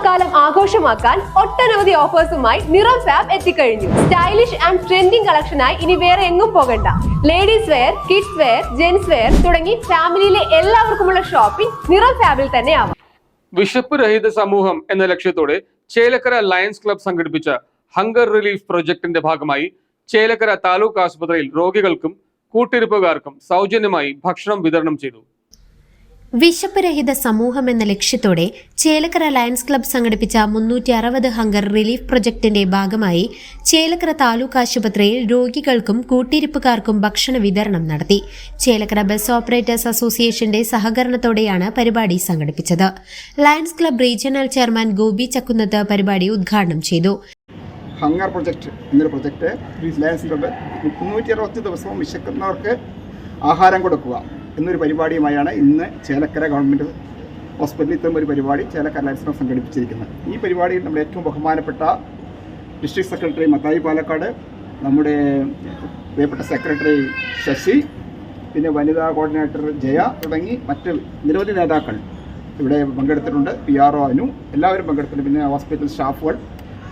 ഓണക്കാലം ആഘോഷമാക്കാൻ ഒട്ടനവധി ഓഫേഴ്സുമായി നിറം ഫാബ് എത്തിക്കഴിഞ്ഞു. സ്റ്റൈലിഷ് ആൻഡ് ട്രെൻഡിംഗ് കളക്ഷനായി ഇനി വേറെ എങ്ങും പോകണ്ട. Ladies wear kids wear gents wear തുടങ്ങി ഫാമിലിയിലെ എല്ലാവർക്കുമുള്ള ഷോപ്പിംഗ് നിറം ഫാബിൽ തന്നെ ആവാം. വിശപ്പ് രഹിത സമൂഹം എന്ന ലക്ഷ്യത്തോടെ ചേലക്കര ലയൺസ് ക്ലബ് സംഘടിപ്പിച്ച ഹങ്കർ റിലീഫ് പ്രൊജക്ടിന്റെ ഭാഗമായി ചേലക്കര താലൂക്ക് ആശുപത്രിയിൽ രോഗികൾക്കും കൂട്ടിരിപ്പുകാർക്കും സൗജന്യമായി ഭക്ഷണം വിതരണം ചെയ്തു. വിശപ്പ് രഹിത സമൂഹം എന്ന ലക്ഷ്യത്തോടെ ചേലക്കര ലയൺസ് ക്ലബ്ബ് സംഘടിപ്പിച്ച മുന്നൂറ്റി അറുപത് ഹങ്കർ റിലീഫ് പ്രൊജക്ടിന്റെ ഭാഗമായി ചേലക്കര താലൂക്ക് ആശുപത്രിയിൽ രോഗികൾക്കും കൂട്ടിരിപ്പുകാർക്കും ഭക്ഷണ വിതരണം നടത്തി. ചേലക്കര ബസ് ഓപ്പറേറ്റേഴ്സ് അസോസിയേഷന്റെ സഹകരണത്തോടെയാണ് പരിപാടി സംഘടിപ്പിച്ചത്. Lions Club regional chairman Gopi Chakkunnath പരിപാടി ഉദ്ഘാടനം ചെയ്തു. ഹംഗർ പ്രൊജക്ട് എന്നൊരു പ്രൊജക്ട് ലയൺസ് ക്ലബ്ബ് മുന്നൂറ്റി അറുപത്തി ദിവസവും വിശക്കുന്നവർക്ക് ആഹാരം കൊടുക്കുക. എന്നൊരു പരിപാടിയുമായാണ് ഇന്ന് ചേലക്കര ഗവൺമെന്റ് ഹോസ്പിറ്റലിൽ ഇത്തരം ഒരു പരിപാടി ചേലക്കര ക്ലബ്ബ് സംഘടിപ്പിച്ചിരിക്കുന്നത്. ഈ പരിപാടിയിൽ നമ്മുടെ ഏറ്റവും ബഹുമാനപ്പെട്ട ഡിസ്ട്രിക്ട് സെക്രട്ടറി മത്തായി പാലക്കാട് നമ്മുടെ പ്രിയപ്പെട്ട സെക്രട്ടറി ശശി പിന്നെ വനിതാ കോർഡിനേറ്റർ ജയ തുടങ്ങി മറ്റ് നിരവധി നേതാക്കൾ ഇവിടെ പങ്കെടുത്തിട്ടുണ്ട്. പി ആർ ഒ അനു എല്ലാവരും പങ്കെടുത്തിട്ടുണ്ട്. പിന്നെ ഹോസ്പിറ്റൽ സ്റ്റാഫുകൾ.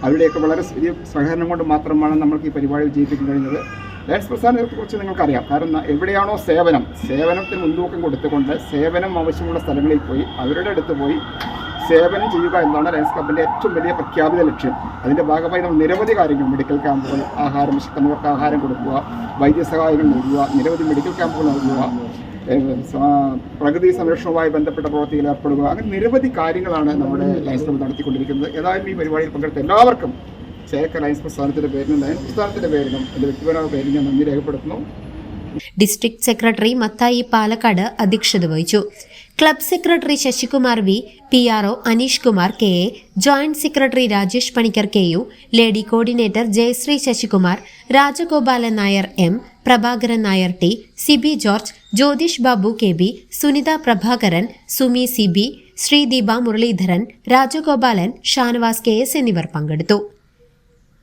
അവരുടെയൊക്കെ വളരെ വലിയ സഹകരണം കൊണ്ട് മാത്രമാണ് നമ്മൾക്ക് ഈ പരിപാടി വിജയിപ്പിക്കാൻ കഴിഞ്ഞത്. ലയൺസ് പ്രസ്ഥാനത്തെ കുറിച്ച് നിങ്ങൾക്കറിയാം. കാരണം എവിടെയാണോ സേവനം സേവനത്തിന് മുൻതൂക്കം കൊടുത്തുകൊണ്ട് സേവനം ആവശ്യമുള്ള സ്ഥലങ്ങളിൽ പോയി അവരുടെ അടുത്ത് പോയി സേവനം ചെയ്യുക എന്നതാണ് ലയൻസ് ക്ലബിന്റെ ഏറ്റവും വലിയ പ്രഖ്യാപിത ലക്ഷ്യം. അതിന്റെ ഭാഗമായി നമ്മൾ നിരവധി കാര്യങ്ങൾ മെഡിക്കൽ ക്യാമ്പുകൾ ആഹാരം വിശക്കുന്നവർക്ക് ആഹാരം കൊടുക്കുക വൈദ്യസഹായങ്ങൾ നൽകുക നിരവധി മെഡിക്കൽ ക്യാമ്പുകൾ നൽകുക പ്രകൃതി സംരക്ഷണവുമായി ബന്ധപ്പെട്ട പ്രവൃത്തിയിൽ ഏർപ്പെടുക അങ്ങനെ നിരവധി കാര്യങ്ങളാണ് നമ്മുടെ ലയൻസ് ക്ലബ് നടത്തിക്കൊണ്ടിരിക്കുന്നത്. ഏതായാലും ഈ പരിപാടിയിൽ പങ്കെടുത്ത എല്ലാവർക്കും ചേലക്കര ലയൻസ് പ്രസ്ഥാനത്തിന്റെ പേരിലും ലയൻസ് പ്രസ്ഥാനത്തിന്റെ പേരിലും എന്റെ വ്യക്തിപരമായ പേരിൽ ഞാൻ നന്ദി രേഖപ്പെടുത്തുന്നു. ഡിസ്ട്രിക്ട് സെക്രട്ടറി മത്തായി പാലക്കാട് അധ്യക്ഷത വഹിച്ചു. Club secretary Sasikumar V P R O Aneesh Kumar K A joint secretary Rajesh Panicker K U lady coordinator Jayashree Sasikumar Rajagopalan Nair M Prabhakaran Nair T Siby George Jyothish Babu K B Sunitha Prabhakaran Sumi Siby Sreedeepa Muraleedharan Rajagopalan Shanavas K S എന്നിവർ പങ്കെടുത്തു.